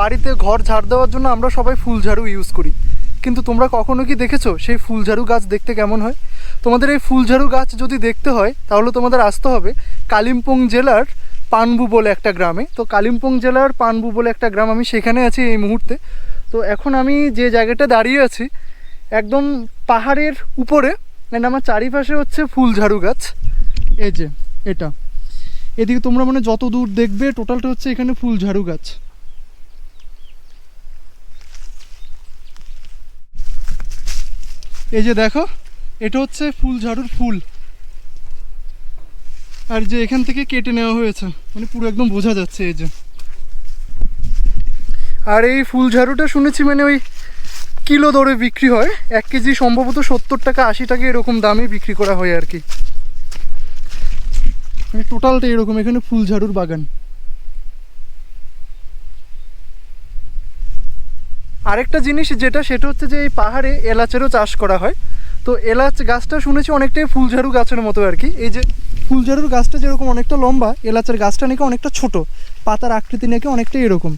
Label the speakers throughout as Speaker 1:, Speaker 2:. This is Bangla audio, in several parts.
Speaker 1: বাড়িতে ঘর ঝাড় দেওয়ার জন্য আমরা সবাই ফুল ঝাড়ু ইউজ করি। কিন্তু তোমরা কখনো কি দেখেছ সেই ফুল ঝাড়ু গাছ দেখতে কেমন হয়? তোমাদের এই ফুল ঝাড়ু গাছ যদি দেখতে হয়, তাহলে তোমাদের আসতে হবে কালিম্পং জেলার পানবু বলে একটা গ্রামে। তো কালিম্পং জেলার পানবু বলে একটা গ্রাম আমি সেখানে আছি এই মুহূর্তে। তো এখন আমি যে জায়গাটা দাঁড়িয়ে আছি, একদম পাহাড়ের উপরে মানে আমার চারিপাশে হচ্ছে ফুল ঝাড়ু গাছ। এই যে, এটা। এদিকে তোমরা মানে যত দূর দেখবে টোটালটা হচ্ছে এখানে ফুল ঝাড়ু গাছ। এই যে দেখো, এটা হচ্ছে ফুল ঝাড়ুর ফুল। আর যে এখান থেকে কেটে নেওয়া হয়েছে মানে পুরো একদম বোঝা যাচ্ছে এই যে। আর এই ফুল ঝাড়ুটা শুনেছি মানে ওই কিলো দরে বিক্রি হয়। এক কেজি সম্ভবত সত্তর টাকা, আশি টাকা এরকম দামে বিক্রি করা হয় আর কি। মানে টোটালটা এরকম, এখানে ফুল ঝাড়ুর বাগান। আরেকটা জিনিস যেটা, সেটা হচ্ছে যে এই পাহাড়ে এলাচেরও চাষ করা হয়। তো এলাচ গাছটা শুনেছি অনেকটাই ফুলঝাড়ু গাছের মতো আর কি। এই যে ফুলঝাড়ুর গাছটা যেরকম অনেকটা লম্বা, এলাচের গাছটা নাকি অনেকটা ছোট, পাতার আকৃতি নাকি অনেকটা এরকম।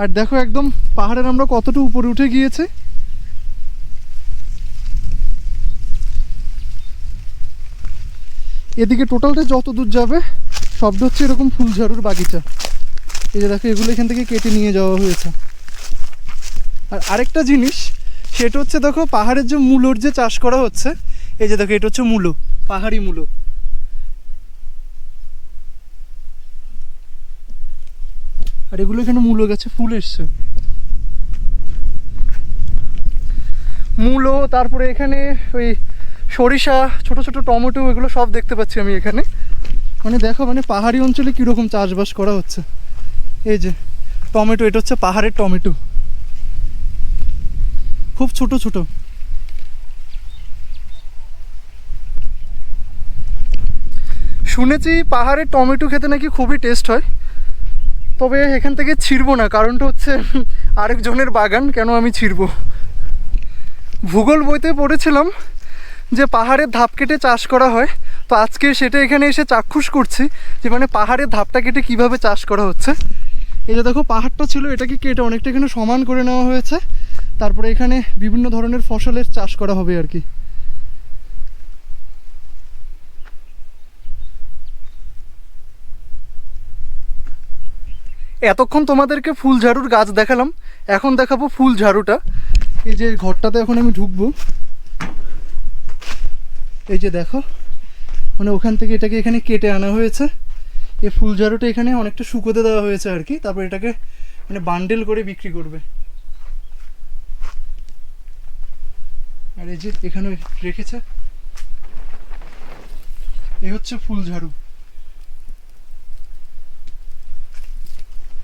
Speaker 1: আর দেখো একদম পাহাড়ের আমরা কতটা উপরে উঠে গিয়েছে। এদিকে টোটালটা যত দূর যাবে, সবটা হচ্ছে এরকম ফুলঝাড়ুর বাগিচা। এই যে দেখো, এগুলো এখান থেকে কেটে নিয়ে যাওয়া হয়েছে। আর আরেকটা জিনিস, সেটা হচ্ছে দেখো পাহাড়ের যে মূলোর যে চাষ করা হচ্ছে, এই যে দেখো এটা হচ্ছে মূলো, পাহাড়ি মূলো। আর এগুলো এখানে মূলো গাছে ফুল এসছে। মূলো, তারপরে এখানে ওই সরিষা, ছোট ছোট টমেটো, এগুলো সব দেখতে পাচ্ছি আমি এখানে। মানে দেখো মানে পাহাড়ি অঞ্চলে কীরকম চাষবাস করা হচ্ছে। এই যে, টমেটো, এটা হচ্ছে পাহাড়ের টমেটো। খুব ছোট ছোট। শুনেছি পাহাড়ের টমেটো খেতে নাকি খুবই টেস্ট হয়। তবে এখান থেকে ছিঁড়বো না, কারণটা হচ্ছে আরেকজনের বাগান, কেন আমি ছিঁড়বো? ভূগোল বইতে পড়েছিলাম যে পাহাড়ের ধাপ কেটে চাষ করা হয়। তো আজকে সেটা এখানে এসে চাক্ষুষ করছি যে মানে পাহাড়ের ধাপটা কেটে কীভাবে চাষ করা হচ্ছে। এই যে দেখো, পাহাড়টা ছিল, এটাকে কেটে অনেকটা এখানে সমান করে নেওয়া হয়েছে। তারপরে এখানে বিভিন্ন ধরনের ফসলের চাষ করা হবে আর কি। এতক্ষণ তোমাদেরকে ফুল ঝাড়ুর গাছ দেখালাম, এখন দেখাবো ফুল ঝাড়ুটা এই যে ঘরটাতে এখন আমি ঢুকবো। এই যে দেখো মানে ওখান থেকে এটাকে এখানে কেটে আনা হয়েছে। এই ফুল ঝাড়ুটা এখানে অনেকটা শুকোতে দেওয়া হয়েছে আর কি, তারপর এটাকে মানে বান্ডেল করে বিক্রি করবে। আর এই যে এখানে রেখেছে এই হচ্ছে ফুল ঝাড়ু